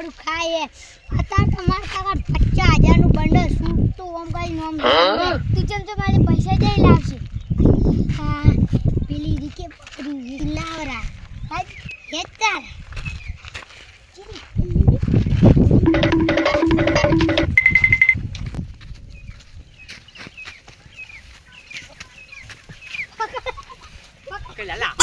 પડું ખાય અત્યારે તો મારા કાકા પચાસ હજારનું બંડલ શું તો આમ કઈ નોમ તું ચમ તો મારે પૈસા જઈ લાવશે? હા પેલી રીકે પકડી લાવરા. હેતાર કે લાલા.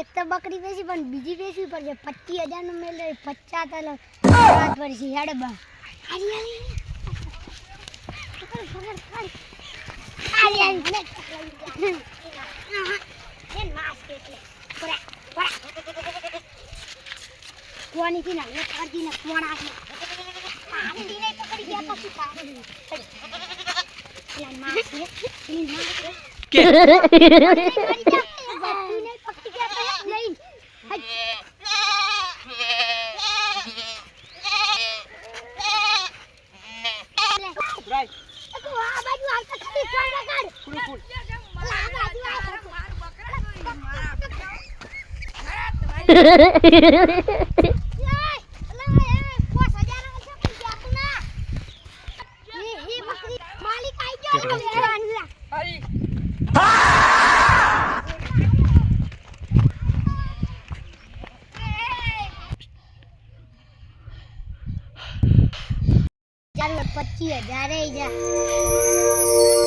એક તો બકરી વેચી પણ બીજી વેચવી પડશે. પચીસ હજારનું મેળ પચાસ તો વાત પડશે હેડે બા. કે કોની થી ના કરતી ને કોણ પકડી ગયા પછી તારે પેલા માસ છે પેલી માસ છે કે રાઈટ ફૂલ ફૂલ માલિક આવી ગયો. પચીસ હજાર જા.